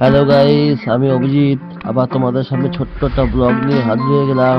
Hello guys আমি অভিজিৎ। আবার তোমাদের সামনে ছোট্ট একটা ব্লগ নিয়ে হাজির হয়ে গেলাম।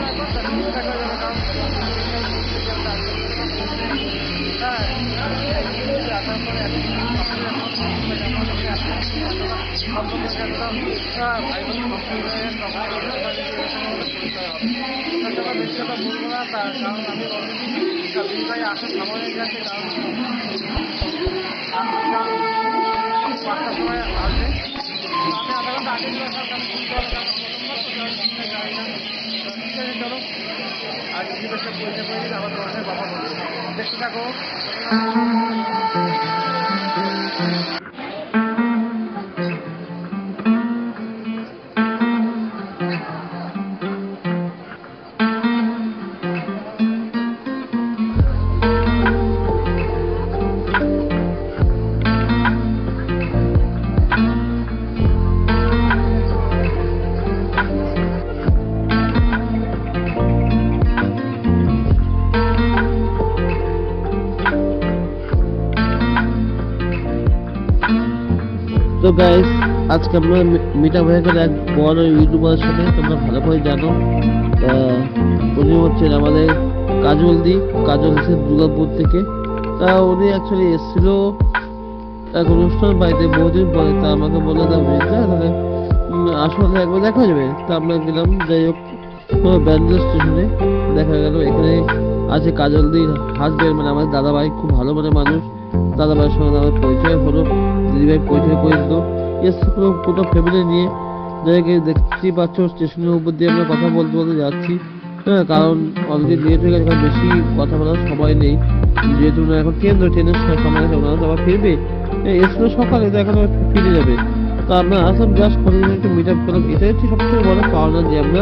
কারণ আমি অলরেডি ভাই আসার সময় হয়ে গেছে পাঁচটার সময় আসবে আমি আধা ঘণ্টা চলে আর পরিচয় করে দিলে আমার তোমাদের কথা বলব তো গাইস আজকে আমরা মিট আপ হয়ে এক বড় ইউটিউবারের সাথে, তোমরা ভালো করে জানো উনি হচ্ছেন আমাদের কাজল দি, কাজল এসে দুর্গাপুর থেকে। তা উনি অ্যাকচুয়ালি এসেছিল এক অনুষ্ঠান বাড়িতে বহুদিন পরে, তা আমাকে বলে বুঝলে তাহলে আসলে একবার দেখা যাবে। তা আমরা গেলাম, যাই হোক ব্যান্ডেল স্টেশনে দেখা গেল। এখানে আছে কাজল দির হাজবেন্ড মানে আমাদের দাদাভাই, খুব ভালো মানে মানুষ। দাদাভাইয়ের সঙ্গে আমার পরিচয় হলো। দিদিভাই করে দিল এসে পুরো পুরো ফ্যামিলি নিয়ে যাকে দেখতে পাচ্ছ স্টেশনের উপর দিয়ে আমরা কথা বলতে বলতে যাচ্ছি। হ্যাঁ কারণ অলরেডি লেট হয়ে গেছে এখন বেশি কথা বলার সময় নেই। যেহেতু ওনারা এখন ট্রেন ধরে ট্রেনের সময় আছে, ওনারা তো আবার ফিরবে। এই এসলো সকালে তো এখন ফিরে যাবে। তো আমরা আসলাম জাস্ট কতদিন একটু মিট আপ করলাম। এটাই হচ্ছে সবথেকে বড় পাওনা যে আমরা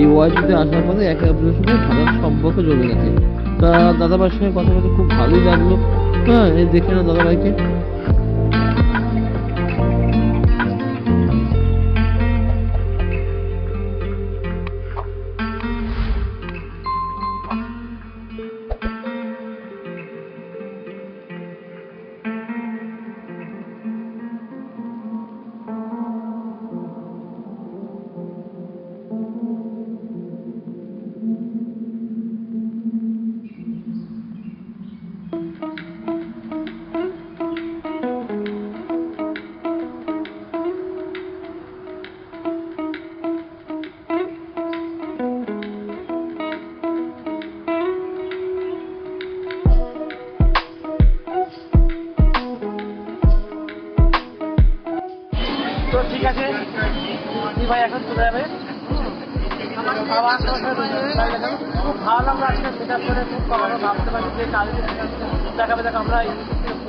এই ওয়াইটিতে আসার পরে একে অপরের সঙ্গে ভালো সম্পর্ক জমে গেছে। তা দাদাভাইয়ের সঙ্গে কথা বলতে খুব ভালোই লাগল। হ্যাঁ এই দেখে না দাদাভাইকে। তো ঠিক আছে। ভাই, এখন চলে যাবে। খুব ভালো লাগল আজকে সেটা করে, খুব ভালো ভাবতে পারি যে কালকে দেখাবে দেখো আমরা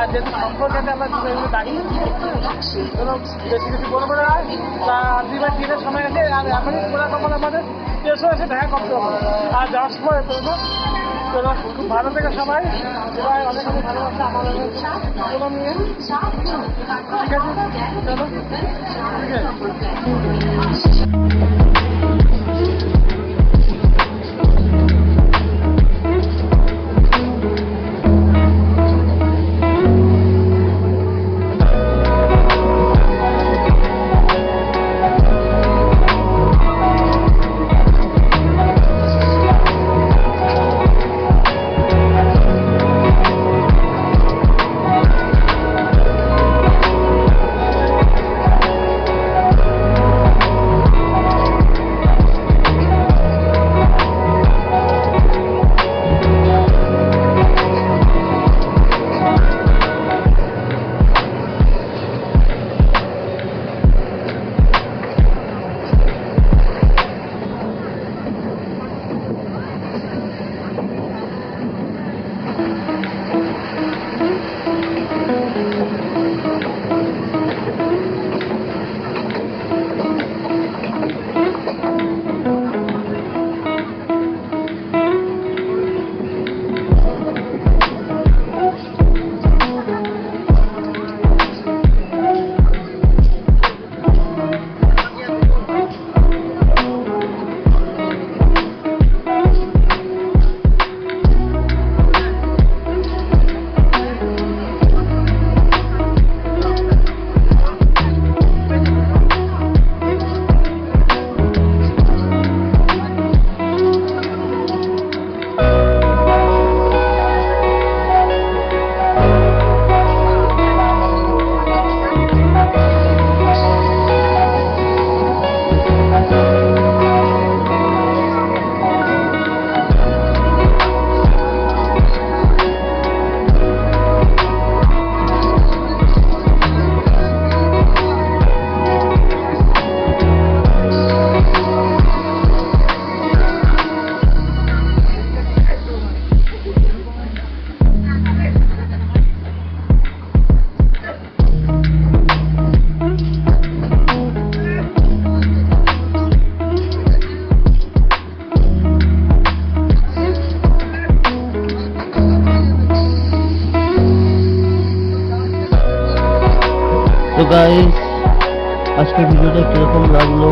আহ, যেহেতু সম্পর্কটা আমরা বেশি কিছু বলব না। তা দুই বা তিনের সময় গেছে আর এখনই পুরো কখন আমাদের। শেষ হয়েছে দেখা করতে আর যাওয়ার সময় করব ভালো থেকে সবাই। সবাই অনেক অনেক ভালোবাসা আমাদের ঠিক আছে? চলো। ঠিক আছে। ভিডিওটা কীরকম লাগল,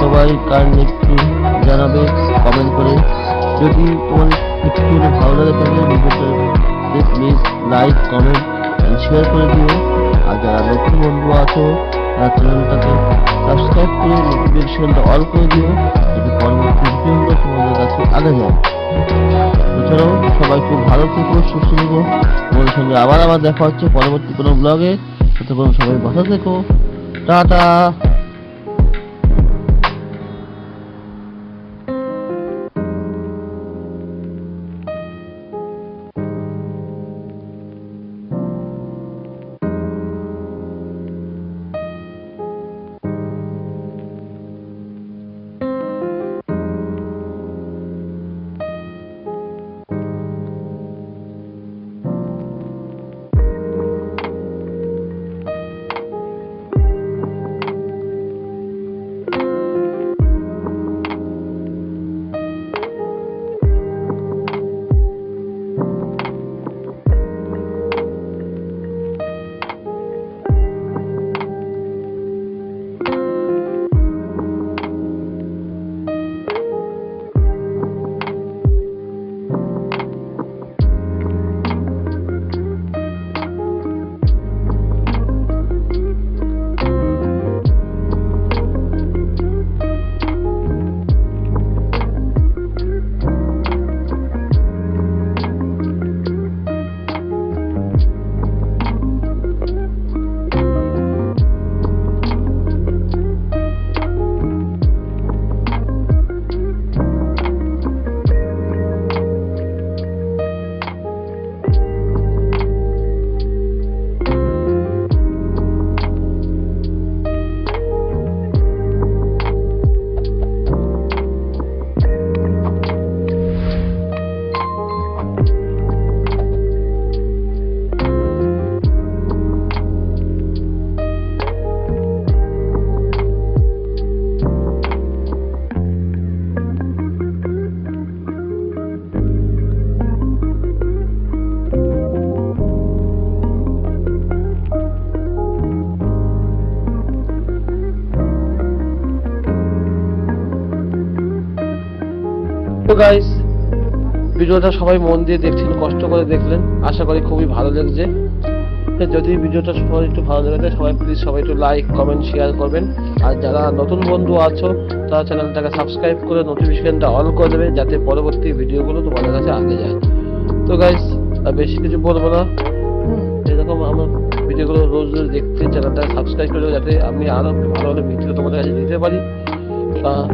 সবাই কাইন্ডলি একটু জানাবে কমেন্ট করে। যদি তোমার একটু ভালো লাগে তাহলে ভিডিওটা প্লিজ লাইক কমেন্ট শেয়ার করে দিও। আর যারা নতুন বন্ধু আছো, তারা চ্যানেলটাকে সাবস্ক্রাইব করে নোটিফিকেশনটা অল করে দিও, যাতে পরবর্তী ভিডিওগুলো তোমাদের কাছে আগে যায়। এছাড়াও সবাই খুব ভালো থেকো, সুস্থ থেকো। তোমাদের সঙ্গে আবার আবার দেখা হচ্ছে পরবর্তী কোনো ব্লগে সবাই ভালো থেকো। টাটা গাইস ভিডিওটা সবাই মন দিয়ে দেখছেন কষ্ট করে দেখলেন। আশা করি খুবই ভালো লাগছে। যদি ভিডিওটা সবাই একটু ভালো লেগে সবাই প্লিজ সবাই একটু লাইক কমেন্ট শেয়ার করবেন। আর যারা নতুন বন্ধু আছো তারা চ্যানেলটাকে সাবস্ক্রাইব করে নোটিফিকেশনটা অন করে দেবে যাতে পরবর্তী ভিডিওগুলো তোমাদের কাছে আগে যায়। তো গাইস বেশি কিছু বলব না। এরকম আমার ভিডিওগুলো রোজ রোজ দেখতে চ্যানেলটা সাবস্ক্রাইব করে যাতে আমি আরও ভালো ভালো ভিডিও তোমাদের কাছে দিতে পারি। আহ,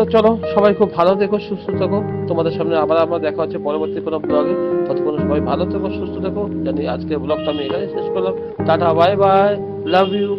তো চলো, সবাই খুব ভালো থেকো, সুস্থ থেকো। তোমাদের সামনে আবার আমার দেখা হচ্ছে পরবর্তী কোনো ব্লগে ততক্ষণ সবাই ভালো থেকো, সুস্থ থেকো। জানি আজকে ব্লগটা আমি এখানে শেষ করলাম। Tata bye bye love you